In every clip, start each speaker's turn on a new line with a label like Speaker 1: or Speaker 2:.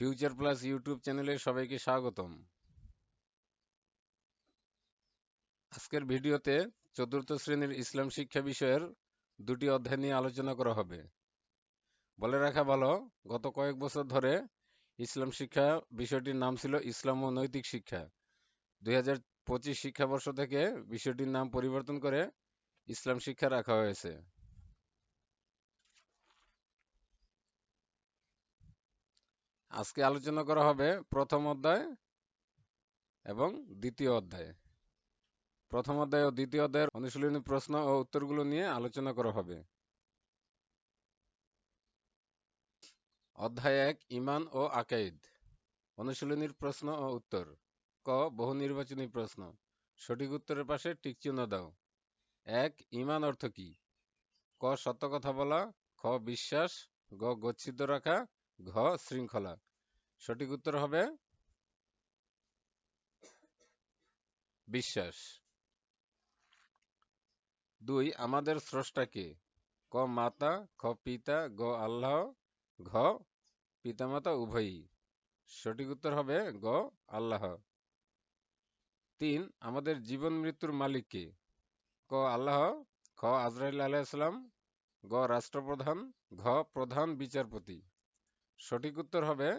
Speaker 1: Future plus YouTube চ্যানেলে সবাইকে স্বাগতম। আজকের ভিডিওতে চতুর্থ শ্রেণির ইসলাম শিক্ষা বিষয়ের দুটি অধ্যায় নিয়ে আলোচনা করা হবে। বলে রাখা ভালো, গত কয়েক বছর ধরে ইসলাম শিক্ষা বিষয়টির নাম ছিল ইসলাম ও নৈতিক শিক্ষা। দুই হাজার পঁচিশ শিক্ষাবর্ষ থেকে বিষয়টির নাম পরিবর্তন করে ইসলাম শিক্ষা রাখা হয়েছে। আজকে আলোচনা করা হবে প্রথম অধ্যায় এবং দ্বিতীয় অধ্যায়। প্রথম অধ্যায় ও দ্বিতীয় অধ্যায়ের অনুশীলনী প্রশ্ন ও উত্তরগুলো নিয়ে আলোচনা করা হবে। অধ্যায় এক ইমান ও আকাইদ। অনুশীলনীর প্রশ্ন ও উত্তর। ক, বহু নির্বাচনী প্রশ্ন। সঠিক উত্তরের পাশে টিক চিহ্ন দাও। এক ইমান অর্থ কি? ক, সত্য কথা বলা। খ, বিশ্বাস। গ, গচ্ছিত রাখা। ঘ শৃঙ্খলা। সঠিক উত্তর হবে বিশ্বাস। দুই, আমাদের স্রষ্টা কে? ক মাতা, খ পিতা, গ আল্লাহ, ঘ পিতামাতা উভয়ই। সঠিক উত্তর হবে গ আল্লাহ। তিন, আমাদের জীবন মৃত্যুর মালিক কে? ক আল্লাহ, খ আজরাইল আলাইসালাম গ রাষ্ট্রপ্রধান, ঘ প্রধান বিচারপতি। সঠিক উত্তর হবে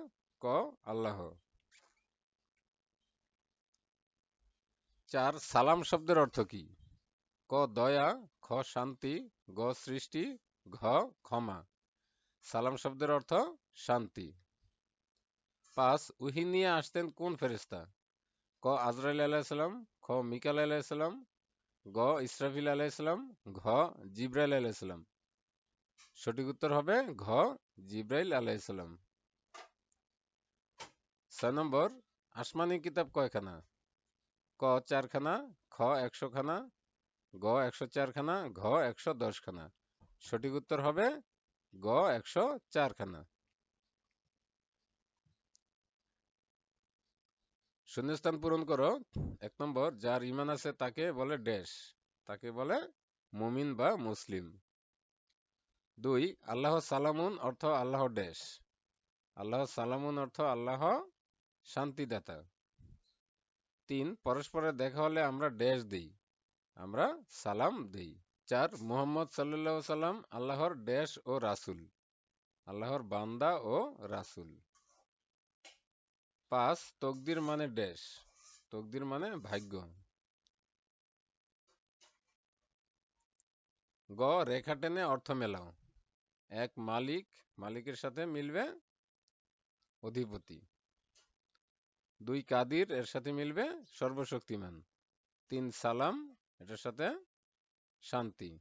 Speaker 1: ক, আল্লাহ। চার, সালাম শব্দের অর্থ কি? ক, দয়া, খ, শান্তি, গ, সৃষ্টি, ঘ, ক্ষমা। সালাম শব্দের অর্থ শান্তি। পাঁচ উহি নিয়ে আসতেন কোন ফেরিস্তা ক, আজরাইল আলাইসালাম খ মিকাল আলাইসালাম গ, ইসরাফিল আলাইসালাম ঘ, জিব্রাইল আলাইসালাম সঠিক উত্তর হবে ঘ, জিব্রাইল আলাইসালাম ছয় নম্বর, আসমানি কিতাব কয়খানা? ক চারখানা, খ একশো খানা গ একশো চারখানা, ঘ একশো দশখানা। সঠিক উত্তর হবে গ একশো চারখানা। শূন্যস্থান পূরণ করো। এক নম্বর, যার ইমান আছে তাকে বলে ড্যাশ তাকে বলে মুমিন বা মুসলিম। দুই, আল্লাহ সালামুন অর্থ আল্লাহ ড্যাশ আল্লাহ সালামুন অর্থ আল্লাহ শান্তিদাতা। তিন, পরস্পরের দেখা হলে আমরা ড্যাশ দিই, আমরা সালাম দিই। চার, মুহাম্মদ সাল্লাহ সাল্লাম আল্লাহর ড্যাশ ও রাসুল, আল্লাহর বান্দা ও রাসুল। পাঁচ, তকদির মানে ড্যাশ তকদির মানে ভাগ্য। গ, রেখা টেনে অর্থ মেলাও। এক মালিক, মালিকের সাথে মিলবে অধিপতি। দুই কাদির, এর সাথে মিলবে সর্বশক্তিমান। তিন সালাম, এটার সাথে শান্তি।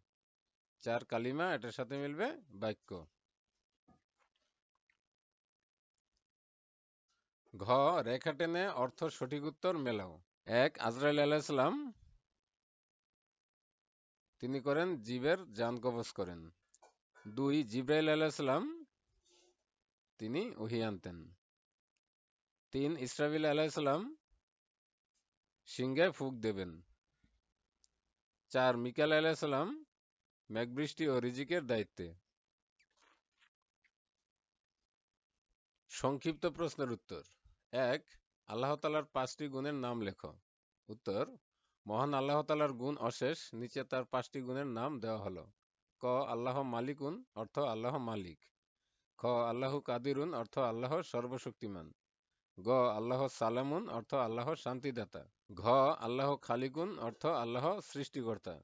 Speaker 1: চার কালিমা, এটার সাথে মিলবে বাক্য। ঘ, রেখা টেনে অর্থ সঠিক উত্তর মেলাও। এক, আজরাইল আলাইসালাম তিনি করেন, জীবের যান কবচ করেন। দুই জিব্রাইল আলাইসালাম তিনি ওহি আনতেন। তিন ইসরাফিল আলাইসালাম সিংহায় ফুক দেবেন। চার মিকাল আলাইসালাম মেঘবৃষ্টি ও রিজিকের দায়িত্বে। সংক্ষিপ্ত প্রশ্নের উত্তর। এক, আল্লাহ তালার পাঁচটি গুণের নাম লেখো। উত্তর, মহান আল্লাহ তালার গুণ অশেষ, নিচে তার পাঁচটি গুণের নাম দেওয়া হলো। ক আল্লাহ মালিকুন অর্থ আল্লাহ মালিক। খ আল্লাহ কাদিরুন অর্থ আল্লাহ সর্বশক্তিমান। গ আল্লাহ সালামুন অর্থ আল্লাহ শান্তিদাতা। ঘ আল্লাহ খালিকুন অর্থ আল্লাহ সৃষ্টিকর্তা।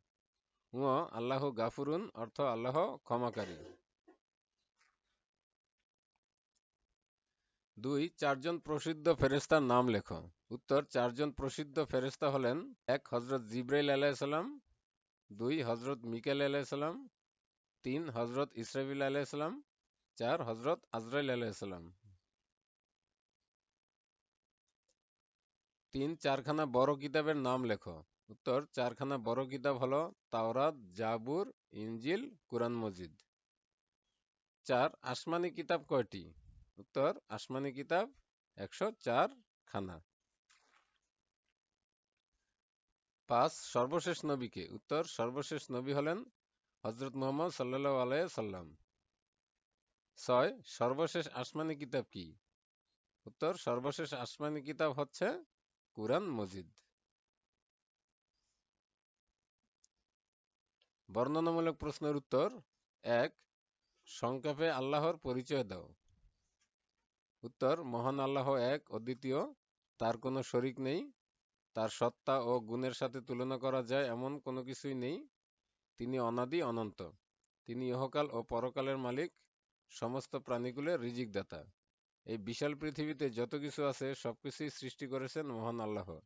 Speaker 1: উ আল্লাহ গাফুরুন অর্থ আল্লাহ ক্ষমাকারী। দুই, চারজন প্রসিদ্ধ ফেরেস্তার নাম লেখো। উত্তর, চারজন প্রসিদ্ধ ফেরেস্তা হলেন এক হজরত জিব্রাইল আলাইসাল্লাম দুই হজরত মিকাল আলাইসাল্লাম তিন হজরত ইসরাফিল আলাইসাল্লাম চার হজরত আজরাইল আলাইসাল্লাম তিন, চারখানা বড় কিতাবের নাম লেখো। উত্তর, চারখানা বড় কিতাব হলো তাওরাত, জাবুর ইঞ্জিল কুরআন মজিদ। চার, আসমানি কিতাব কয়টি? উত্তর, আসমানি কিতাব একশো চার খানা। পাঁচ, সর্বশেষ নবীকে। উত্তর, সর্বশেষ নবী হলেন হজরত মোহাম্মদ সাল্লাহ আলাই সাল্লাম ছয়, সর্বশেষ আসমানি কিতাব কি? উত্তর, সর্বশেষ আসমানি কিতাব হচ্ছে কুরআন মজিদ। বর্ণনামূলক প্রশ্নের উত্তর, এক, সংক্ষেপে আল্লাহর পরিচয় দাও। উত্তর, মহান আল্লাহ এক অদ্বিতীয় তার কোনো শরিক নেই। তার সত্তা ও গুণের সাথে তুলনা করা যায় এমন কোনো কিছুই নেই। তিনি অনাদি অনন্ত। তিনি ইহকাল ও পরকালের মালিক, সমস্ত প্রাণীকুলের রিজিক দাতা এই বিশাল পৃথিবীতে যত কিছু আছে, সবকিছুই সৃষ্টি করেছেন মহান আল্লাহ।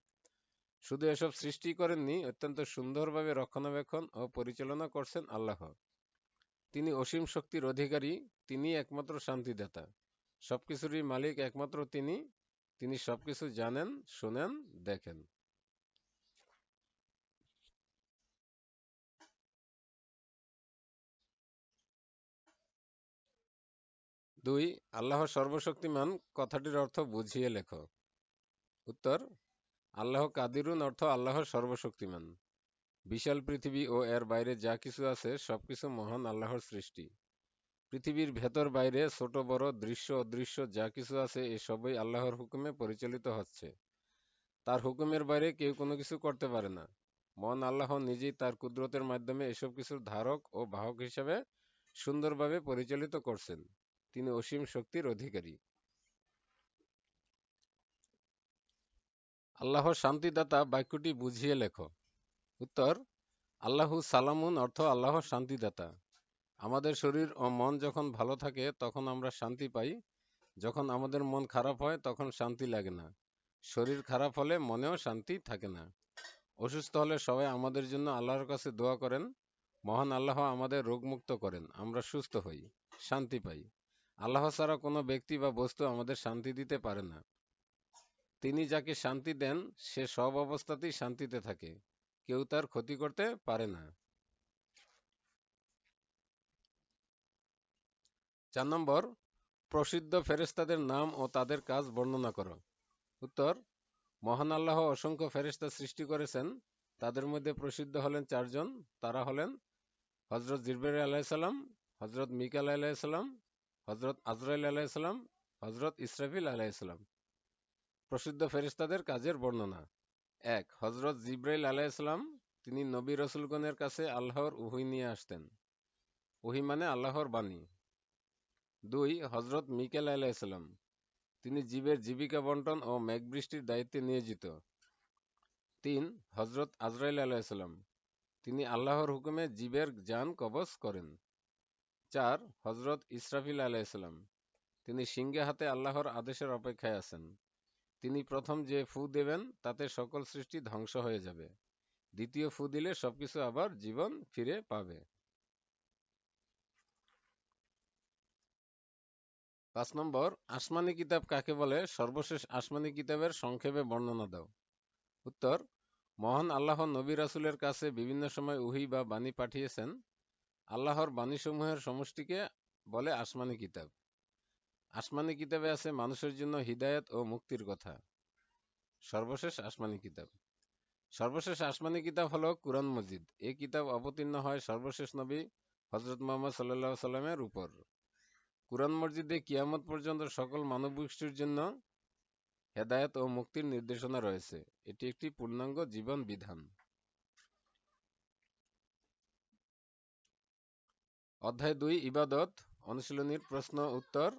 Speaker 1: শুধু এসব সৃষ্টি করেননি, অত্যন্ত সুন্দরভাবে রক্ষণাবেক্ষণ ও পরিচালনা করছেন আল্লাহ। তিনি অসীম শক্তির অধিকারী তিনি একমাত্র শান্তিদাতা। সবকিছুরই মালিক একমাত্র তিনি। তিনি সবকিছু জানেন, শোনেন, দেখেন। দুই আল্লাহ সর্বশক্তিমান, কথাটির অর্থ বুঝিয়ে লেখো। উত্তর, আল্লাহ কাদিরুন অর্থ আল্লাহ সর্বশক্তিমান। বিশাল পৃথিবী ও এর বাইরে যা কিছু আছে, সবকিছু মহান আল্লাহর সৃষ্টি। পৃথিবীর ভেতর বাইরে ছোট, বড়, দৃশ্য, অদৃশ্য যা কিছু আছে এসবই আল্লাহর হুকুমে পরিচালিত হচ্ছে। তার হুকুমের বাইরে কেউ কোনো কিছু করতে পারে না। মন আল্লাহ নিজেই তার কুদরতের মাধ্যমে এসব কিছুর ধারক ও বাহক হিসাবে সুন্দরভাবে পরিচালিত করছেন। তিনি অসীম শক্তির অধিকারী। আল্লাহ শান্তিদাতা বাক্যটি বুঝিয়ে লেখো। উত্তর, আল্লাহু সালামুন অর্থ আল্লাহ শান্তিদাতা। আমাদের শরীর ও মন যখন ভালো থাকে, তখন আমরা শান্তি পাই। যখন আমাদের মন খারাপ হয়, তখন শান্তি লাগে না। শরীর খারাপ হলে মনেও শান্তি থাকে না। অসুস্থ হলে সবাই আমাদের জন্য আল্লাহর কাছে দোয়া করেন। মহান আল্লাহ আমাদের রোগমুক্ত করেন। আমরা সুস্থ হই, শান্তি পাই। আল্লাহ ছাড়া কোনো ব্যক্তি বা বস্তু আমাদের শান্তি দিতে পারে না। তিনি যাকে শান্তি দেন, সে সব অবস্থাতেই শান্তিতে থাকে। কেউ তার ক্ষতি করতে পারে না। চার নম্বর, প্রসিদ্ধ ফেরেস্তাদের নাম ও তাদের কাজ বর্ণনা করো। উত্তর, মহান আল্লাহ অসংখ্য ফেরেস্তা সৃষ্টি করেছেন। তাদের মধ্যে প্রসিদ্ধ হলেন চারজন। তারা হলেন হজরত জিরবের আলাইসাল্লাম হজরত মিকাল আলাইসাল্লাম হজরত আজরাইল আলাইসাল্লাম হজরত ইসরাফিল আলাইসাল্লাম প্রসিদ্ধ ফেরিস্তাদের কাজের বর্ণনা। এক হজরত জিব্রাইল আলাইসাল্লাম তিনি নবী রসুলগণের কাছে আল্লাহর উহি নিয়ে আসতেন। উহি মানে আল্লাহর বাণী। দুই হজরত মিকেল আলাইসাল্লাম তিনি জীবের জীবিকা বন্টন ও মেঘবৃষ্টির দায়িত্বে নিয়োজিত। তিন হজরত আজরাইল আলাইসাল্লাম তিনি আল্লাহর হুকুমে জীবের যান কবচ করেন। চার হজরত ইসরাফিল আলাইসাল্লাম তিনি সিংহে হাতে আল্লাহর আদেশের অপেক্ষায় আছেন। তিনি প্রথম যে ফু দেবেন, তাতে সকল সৃষ্টি ধ্বংস হয়ে যাবে। দ্বিতীয় ফু দিলে সবকিছু আবার জীবন ফিরে পাবে। পাঁচ নম্বর, আসমানি কিতাব কাকে বলে? সর্বশেষ আসমানি কিতাবের সংক্ষেপে বর্ণনা দাও। উত্তর, মহান আল্লাহ নবী রাসুলের কাছে বিভিন্ন সময় উহি বা বাণী পাঠিয়েছেন। আল্লাহর বাণীসমূহের সমষ্টিকে বলে আসমানি কিতাব। আসমানি কিতাবে আছে মানুষের জন্য হিদায়ত ও মুক্তির কথা। সর্বশেষ আসমানি কিতাব। সর্বশেষ আসমানি কিতাব হলো কুরআন মজিদ। এই কিতাব অবতীর্ণ হয় সর্বশেষ নবী হজরত মোহাম্মদ সাল্লাহ সাল্লামের উপর। কুরআন মসজিদে কিয়ামত পর্যন্ত সকল মানব গোষ্ঠীর জন্য হেদায়ত ও মুক্তির নির্দেশনা রয়েছে। এটি একটি পূর্ণাঙ্গ জীবন বিধান। অধ্যায় দুই, ইবাদত, অনুশীলনীর প্রশ্ন, উত্তর।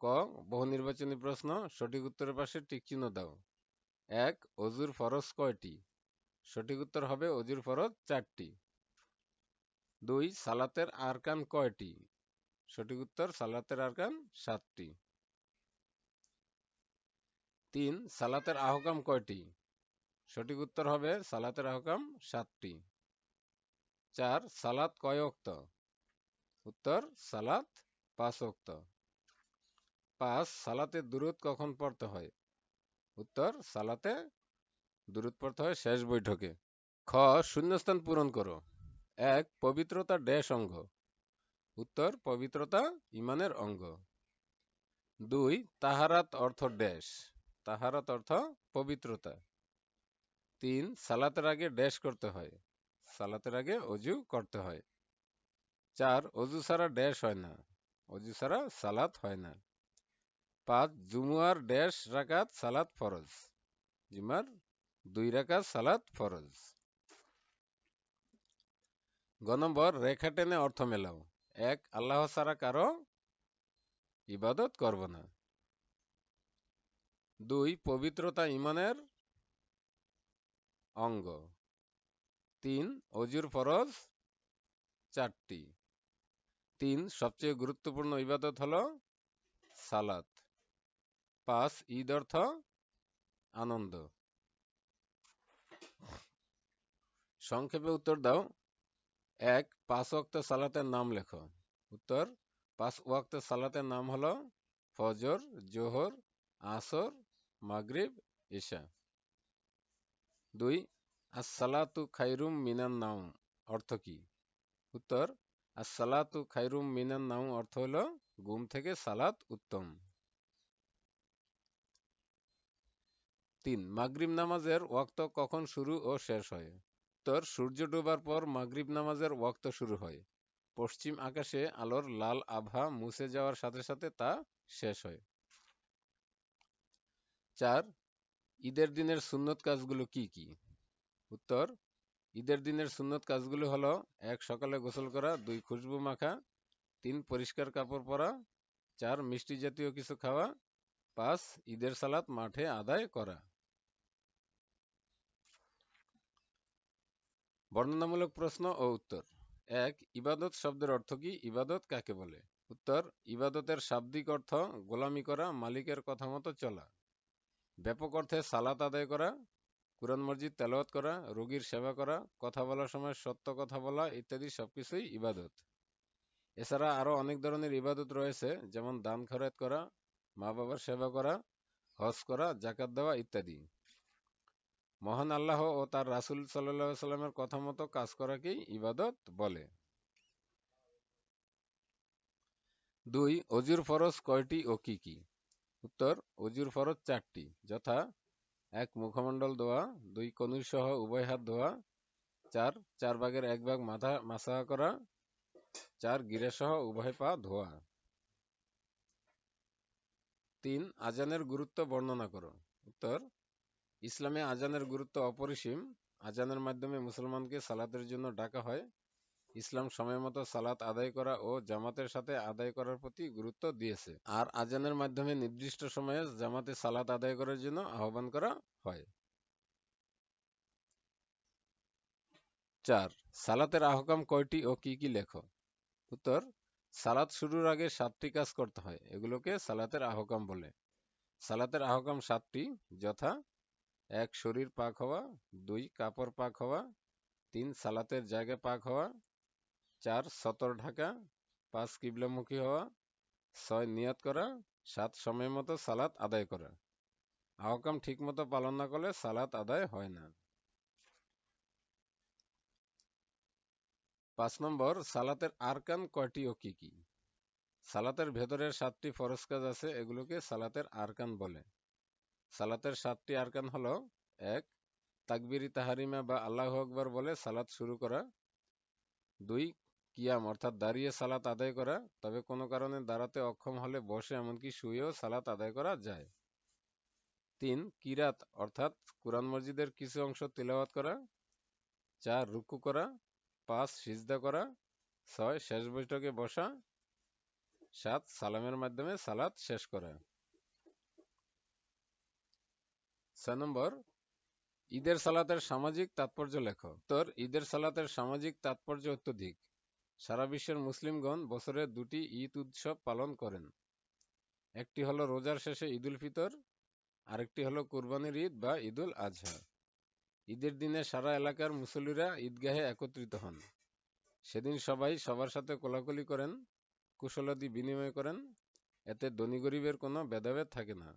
Speaker 1: ক বহু নির্বাচনী প্রশ্ন, সঠিক উত্তরের পাশে টিকচিহ্ন দাও। এক, অজুর ফরজ কয়টি? সঠিক উত্তর হবে অজুর ফরজ চারটি। দুই, সালাতের আরকান কয়টি? সঠিক উত্তর, সালাতের আরকান সাতটি। তিন, সালাতের আহকাম কয়টি? সঠিক উত্তর হবে সালাতের আহকাম সাতটি। চার, সালাত কয় অক্ত উত্তর, সালাত, পাঁচ অক্ত পাঁচ, সালাতে দূরত কখন পড়তে হয়? উত্তর, সালাতে দূরত পড়তে হয় শেষ বৈঠকে। খ, শূন্যস্থান পূরণ করো। এক, পবিত্রতা ড্যাশ অঙ্গ। উত্তর, পবিত্রতা ইমানের অঙ্গ। দুই, তাহারাত অর্থ ড্যাশ তাহারাত অর্থ পবিত্রতা। তিন, সালাতের আগে ড্যাশ করতে হয়। সালাতের আগে অজু করতে হয়। চার, অজু ছাড়া ড্যাশ হয় না। অজু ছাড়া সালাত হয় না। পাঁচ, জুমুয়ার ড্যাশ রাকাত সালাত ফরজ। জুমার দুই রাকাত সালাত ফরজ। গ নম্বর, রেখা টেনে অর্থ মেলাও। এক, আল্লাহ ছাড়া কারও ইবাদত করব না। দুই, পবিত্রতা ইমানের অঙ্গ। তিন, অজুর ফরজ চারটি। তিন সবচেয়ে গুরুত্বপূর্ণ ইবাদত হলো সালাত। পাঁচ, ঈদ অর্থ আনন্দ। সংক্ষেপে উত্তর দাও। এক, পাঁচ ওয়াক্ত সালাতের নাম লেখো। উত্তর, পাঁচ ওয়াক্ত সালাতের নাম হলো ফজর, জোহর, আসর, মাগরিব ঈশা দুই, আসসালাতু খাইরুম মিনান নাম অর্থ কি? উত্তর আসসালাতু খাইরুম মিনান নাম অর্থ হলো ঘুম থেকে সালাত উত্তম। তিন, মাগরিব নামাজের ওয়াক্ত কখন শুরু ও শেষ হয়? উত্তর সূর্য ডোবার পর মাগরিব নামাজের ওয়াক্ত শুরু হয়। পশ্চিম আকাশে আলোর লাল আভা মুছে যাওয়ার সাথে সাথে তা শেষ হয়। চার, ঈদের দিনের সুন্নত কাজগুলো কি কি? উত্তর ঈদের দিনের সুন্নত কাজগুলো হলো, এক, সকালে গোসল করা, দুই, খুশবু মাখা, তিন, পরিষ্কার কাপড় পরা, চার, মিষ্টি জাতীয় কিছু খাওয়া, পাঁচ, ঈদের সালাত মাঠে আদায় করা। বর্ণনামূলক প্রশ্ন ও উত্তর। এক, ইবাদত শব্দের অর্থ কি? ইবাদত কাকে বলে? উত্তর, ইবাদতের শাব্দিক অর্থ গোলামি করা, মালিকের কথা মতো চলা। ব্যাপক অর্থে সালাত আদায় করা কুরআন মসজিদ, তেলাওয়াত করা, রোগীর সেবা করা, কথা বলার সময় সত্য কথা বলা ইত্যাদি সবকিছুই ইবাদত। এছাড়া আরও অনেক ধরনের ইবাদত রয়েছে, যেমন দান খরচ করা মা বাবার সেবা করা, হজ করা জাকাত দেওয়া ইত্যাদি। মহান আল্লাহ ও তার রাসুল সাল্লাহ সাল্লামের কথা মতো কাজ করাকেই ইবাদত বলে। দুই, অজুর ফরজ কয়টি ও কি কি? উত্তর, অজুর ফরজ চারটি, যথা এক মুখমণ্ডল ধোয়া, দুই কনুই সহ উভয় হাত ধোয়া, চার চার ভাগের এক ভাগ মাথা মাসাহা করা, চার গিরে সহ উভয় পা ধোয়া। তিন, আজানের গুরুত্ব বর্ণনা করো। উত্তর, ইসলামে আজানের গুরুত্ব অপরিসীম। আজানের মাধ্যমে মুসলমানকে সালাতের জন্য ডাকা হয়। ইসলাম সময় মতো সালাত আদায় করা ও জামাতের সাথে আদায় করার প্রতি গুরুত্ব দিয়েছে। আর আজানের মাধ্যমে নির্দিষ্ট সময়ে জামাতে সালাত আদায় করার জন্য আহ্বান করা হয়। চার, সালাতের আহকাম কয়টি ও কি কি লেখো? উত্তর, সালাত শুরুর আগে সাতটি কাজ করতে হয়, এগুলোকে সালাতের আহকাম বলে। সালাতের আহকাম সাতটি, যথা, এক, শরীর পাক হওয়া, দুই, কাপড় পাক হওয়া, তিন, সালাতের জায়গা পাক হওয়া চার, সতর ঢাকা, পাঁচ কিবলামুখী হওয়া, ছয় নিয়ত করা, সাত সময় মতো সালাত আদায় করা। আহকাম ঠিক মতো পালন না করলে সালাত আদায় হয় না। পাঁচ নম্বর, সালাতের আরকান কয়টি ও কি কি? সালাতের ভেতরের সাতটি ফরজ কাজ আছে, এগুলোকে সালাতের আরকান বলে। সালাতের সাতটি আরকান হলো, এক তাকবিরি তাহারিমা বা আল্লাহ আকবর বলে সালাত শুরু করা। দুই কিয়াম অর্থাৎ দাঁড়িয়ে সালাত আদায় করা, তবে কোনো কারণে দাঁড়াতে অক্ষম হলে বসে এমনকি শুয়েও সালাত আদায় করা যায়। তিন, কিরাত অর্থাৎ কুরআন মসজিদের কিছু অংশ তিলাওয়াত করা। চার, রুকু করা। পাঁচ, সিজদা করা। ছয়, শেষ বৈঠকে বসা। সাত, সালামের মাধ্যমে সালাত শেষ করা। ছয় নম্বর, ঈদের সালাতের সামাজিক তাৎপর্য লেখ। তোর ঈদের সালাতের সামাজিক তাৎপর্য অত্যধিক। সারা বিশ্বের মুসলিমগণ বছরে দুটি ঈদ উৎসব পালন করেন। একটি হলো রোজার শেষে ঈদুল ফিতর, আরেকটি হলো কুরবানির ঈদ বা ঈদুল আজহা। ঈদের দিনে সারা এলাকার মুসল্লিরা ঈদগাহে একত্রিত হন। সেদিন সবাই সবার সাথে কোলাকুলি করেন, কুশলাদি বিনিময় করেন। এতে ধনী গরিবের কোনো ভেদাভেদ থাকে না।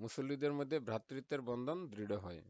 Speaker 1: মুসল্লিদের মধ্যে ভ্রাতৃত্বের বন্ধন দৃঢ় হয়।